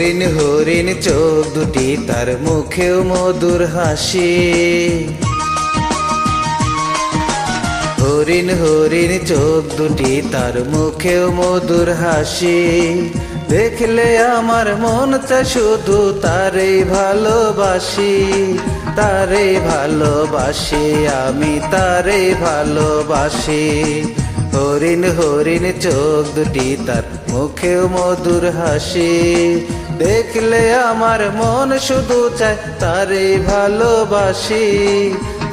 হরিণ হরিণ চোখ দুটি তার মুখেও মধুর হাসি। হরিণ হরিণ চোখ দুটি তার মুখেও মধুর হাসি। দেখলে আমার মন শুধু তারে ভালোবাসি তারে ভালোবাসি, আমি তারে ভালোবাসি। হরিণ হরিণ চোখ দুটি তার মুখেও মধুর হাসি। দেখলে আমার মন শুধু চায় তারে ভালোবাসি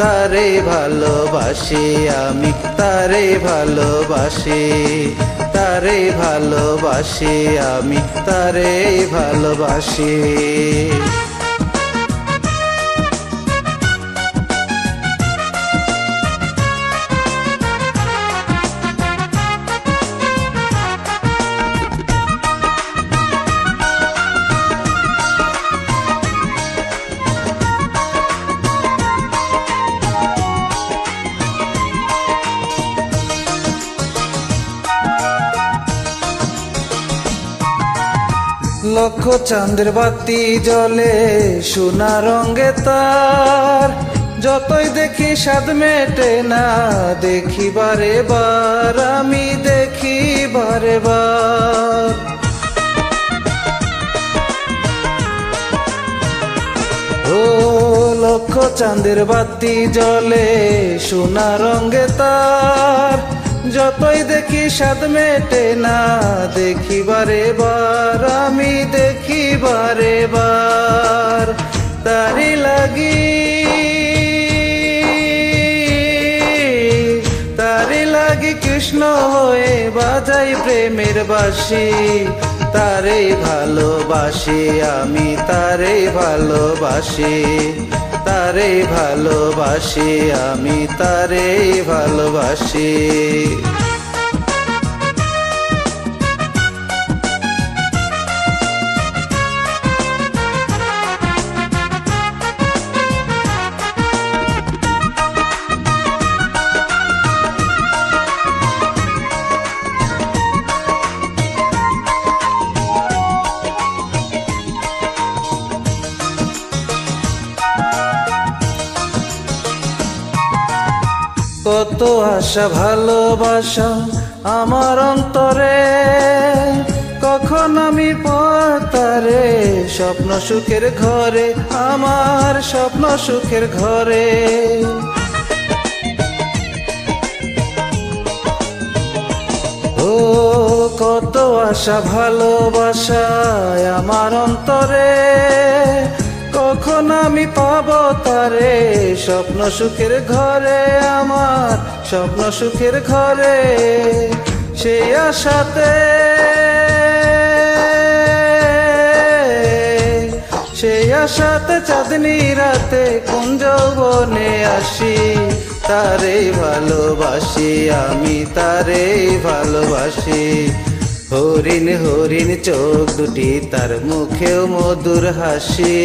তারে ভালোবাসি আমি, তারে ভালোবাসি তারে ভালোবাসি আমি, তারে ভালোবাসি। লক্ষ চাঁদের বাতি জলে সোনা রঙে তার। যতই দেখি স্বাদ মেটে না, দেখি বারে বার, আমি দেখি বারে বার। ও লক্ষ চাঁদের বাতি জলে সোনা রঙে তার। যতই দেখি স্বাদ মেটে না দেখি বারে বার আমি দেখিবারে বার তারি লাগি তারি লাগি কৃষ্ণ হয়ে বাজাই প্রেমের বাসি, তারে ভালোবাসি, আমি তারে ভালোবাসি। তারে ভালোবাসি আমি তারে ভালোবাসি। কত আশা, ভালোবাসা আমার অন্তরে। কখন আমি পতারে, স্বপ্ন সুখের ঘরে, আমার স্বপ্ন সুখের ঘরে। ও, কত আশা ভালোবাসায় আমার অন্তরে। কখন আমি পাব তারে, স্বপ্ন সুখের ঘরে আমার, স্বপ্ন সুখের ঘরে সেই আশাতে। সেই আশাতে চাঁদনি রাতে কুঞ্জ বনে আসি, তারে ভালোবাসি, আমি তারে ভালোবাসি। হরিণ হরিণ চোখ দুটি তার মুখেও মধুর হাসি।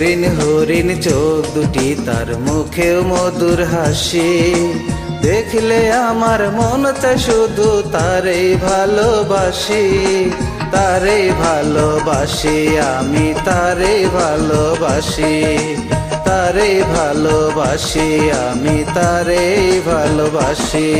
হরিণ হরিণ চোখ দুটি তার মুখেও মধুর হাসি। দেখলে আমার মন চায় শুধু তারে ভালোবাসি তারে ভালোবাসি, আমি তারে ভালোবাসি তারে ভালোবাসি, আমি তারে ভালোবাসি।